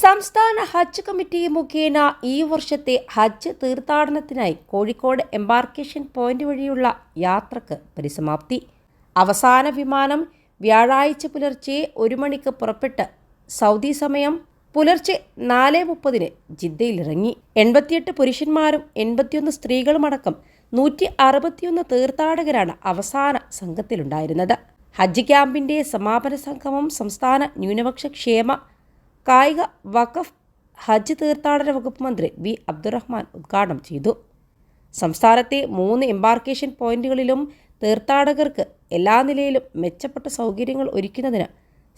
സംസ്ഥാന ഹജ്ജ് കമ്മിറ്റി മുഖേന ഈ വർഷത്തെ ഹജ്ജ് തീർത്ഥാടനത്തിനായി കോഴിക്കോട് എംബാർക്കേഷൻ പോയിന്റ് വഴിയുള്ള യാത്രയ്ക്ക് പരിസമാപ്തി. അവസാന വിമാനം വ്യാഴാഴ്ച പുലർച്ചെ ഒരു മണിക്ക് പുറപ്പെട്ട് സൗദി സമയം പുലർച്ചെ നാല് മുപ്പതിന് ജിദ്ദയിലിറങ്ങി. എൺപത്തിയെട്ട് പുരുഷന്മാരും എൺപത്തിയൊന്ന് സ്ത്രീകളുമടക്കം നൂറ്റി അറുപത്തിയൊന്ന് തീർത്ഥാടകരാണ് അവസാന സംഘത്തിലുണ്ടായിരുന്നത്. ഹജ്ജ് ക്യാമ്പിന്റെ സമാപന സംഗമം സംസ്ഥാന ന്യൂനപക്ഷ ക്ഷേമ കായിക വഖഫ് ഹജ്ജ് തീർത്ഥാടന വകുപ്പ് മന്ത്രി വി അബ്ദുറഹ്മാൻ ഉദ്ഘാടനം ചെയ്തു. സംസ്ഥാനത്തെ മൂന്ന് എംബാർക്കേഷൻ പോയിന്റുകളിലും തീർത്ഥാടകർക്ക് എല്ലാ നിലയിലും മെച്ചപ്പെട്ട സൗകര്യങ്ങൾ ഒരുക്കുന്നതിന്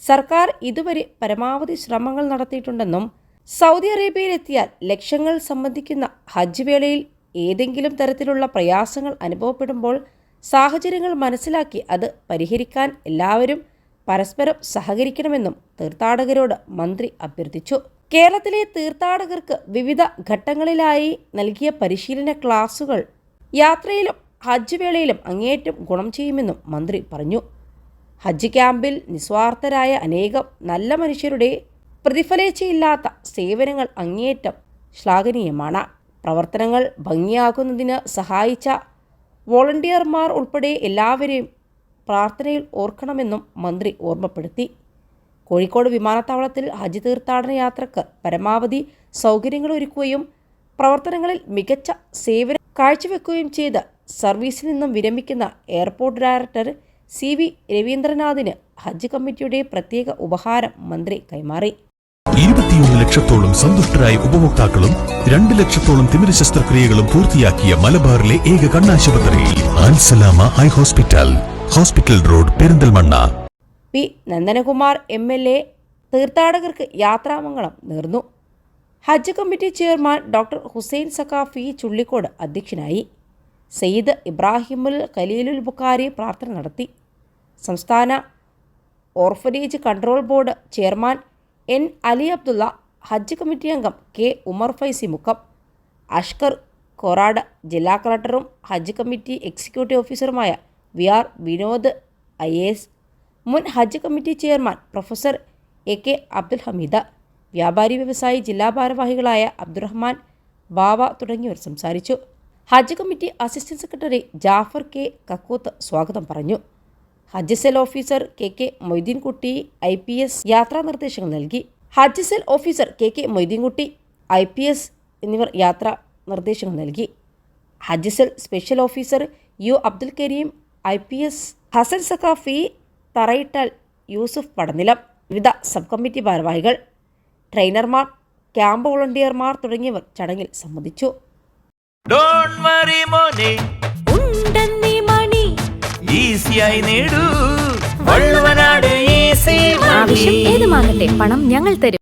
സർക്കാർ ഇതുവരെ പരമാവധി ശ്രമങ്ങൾ നടത്തിയിട്ടുണ്ടെന്നും സൗദി അറേബ്യയിലെത്തിയാൽ ലക്ഷ്യങ്ങൾ സംബന്ധിക്കുന്ന ഹജ്ജ് വേളയിൽ ഏതെങ്കിലും തരത്തിലുള്ള പ്രയാസങ്ങൾ അനുഭവപ്പെടുമ്പോൾ സാഹചര്യങ്ങൾ മനസ്സിലാക്കി അത് പരിഹരിക്കാൻ എല്ലാവരും പരസ്പരം സഹകരിക്കണമെന്നും തീർത്ഥാടകരോട് മന്ത്രി അഭ്യർത്ഥിച്ചു. കേരളത്തിലെ തീർത്ഥാടകർക്ക് വിവിധ ഘട്ടങ്ങളിലായി നൽകിയ പരിശീലന ക്ലാസുകൾ യാത്രയിലും ഹജ്ജ് വേളയിലും അങ്ങേയറ്റം ഗുണം ചെയ്യുമെന്നും മന്ത്രി പറഞ്ഞു. ഹജ്ജ് ക്യാമ്പിൽ നിസ്വാർത്ഥരായ അനേകം നല്ല മനുഷ്യരുടെ പ്രതിഫലേച്ഛയില്ലാത്ത സേവനങ്ങൾ അങ്ങേയറ്റം ശ്ലാഘനീയമാണ്. പ്രവർത്തനങ്ങൾ ഭംഗിയാക്കുന്നതിന് സഹായിച്ച വോളണ്ടിയർമാർ ഉൾപ്പെടെ എല്ലാവരെയും പ്രാർത്ഥനയിൽ ഓർക്കണമെന്നും മന്ത്രി ഓർമ്മപ്പെടുത്തി. കോഴിക്കോട് വിമാനത്താവളത്തിൽ ഹജ്ജ് തീർത്ഥാടന യാത്രയ്ക്ക് പരമാവധി സൗകര്യങ്ങൾ ഒരുക്കുകയും പ്രവർത്തനങ്ങളിൽ മികച്ച സേവനം കാഴ്ചവെക്കുകയും ചെയ്ത് സർവീസിൽ നിന്നും വിരമിക്കുന്ന എയർപോർട്ട് ഡയറക്ടർ സി വി രവീന്ദ്രനാഥിന് ഹജ്ജ് കമ്മിറ്റിയുടെ പ്രത്യേക ഉപഹാരം മന്ത്രി കൈമാറി. ഇരുപത്തിയൊന്ന് ലക്ഷത്തോളം സന്തുഷ്ടരായ ഉപഭോക്താക്കളും രണ്ട് ലക്ഷത്തോളം തിമിര ശസ്ത്രക്രിയകളും പൂർത്തിയാക്കിയ മലബാറിലെ ഏക കണ്ണാശുപത്രി Alsalama eye hospital. Hospital road Perinthalmanna. P Nandakumar M L A തീർത്ഥാടകർക്ക് യാത്രാമംഗളം നേർന്നു. ഹജ്ജ് committee chairman doctor Hussain Sakhafi Chullikode അധ്യക്ഷനായി. സെയ്ദ് ഇബ്രാഹിമുൽ ഖലീലുൽ ബുഖാരി പ്രാർത്ഥന നടത്തി. സംസ്ഥാന orphanage control board chairman N Ali Abdulla ഹജ്ജ് കമ്മിറ്റി അംഗം കെ ഉമർ ഫൈസി മുക്കം. അഷ്കർ കൊറാഡ ജില്ലാ കളക്ടറും ഹജ്ജ് committee executive ഓഫീസറുമായ V R Vinod I S മുൻ ഹജ്ജ് committee chairman professor A K Abdul Hameed വ്യാപാരി വ്യവസായി ജില്ലാ ഭാരവാഹികളായ അബ്ദുറഹ്മാൻ ബാവ തുടങ്ങിയവർ സംസാരിച്ചു. ഹജ്ജ് committee assistant secretary Jafar K Kakkooth സ്വാഗതം പറഞ്ഞു. ഹജ്ജ് cell officer K K Moideenkutty I P S യാത്രാ നിർദ്ദേശങ്ങൾ നൽകി. ഹജ്ജ് cell officer K K Moideenkutty I P S എന്നിവർ യാത്രാ നിർദ്ദേശങ്ങൾ നൽകി. ഹജ്ജ് cell special officer U Abdul Kareem I P S Hassan Sakhafi Tharayittal Yusuf Padanilam വിവിധ സബ് കമ്മിറ്റി ഭാരവാഹികൾ ട്രെയിനർമാർ camp വോളണ്ടിയർമാർ തുടങ്ങിയവർ ചടങ്ങിൽ സംബന്ധിച്ചു. ഏതുമാകട്ടെ പണം ഞങ്ങൾ തരും.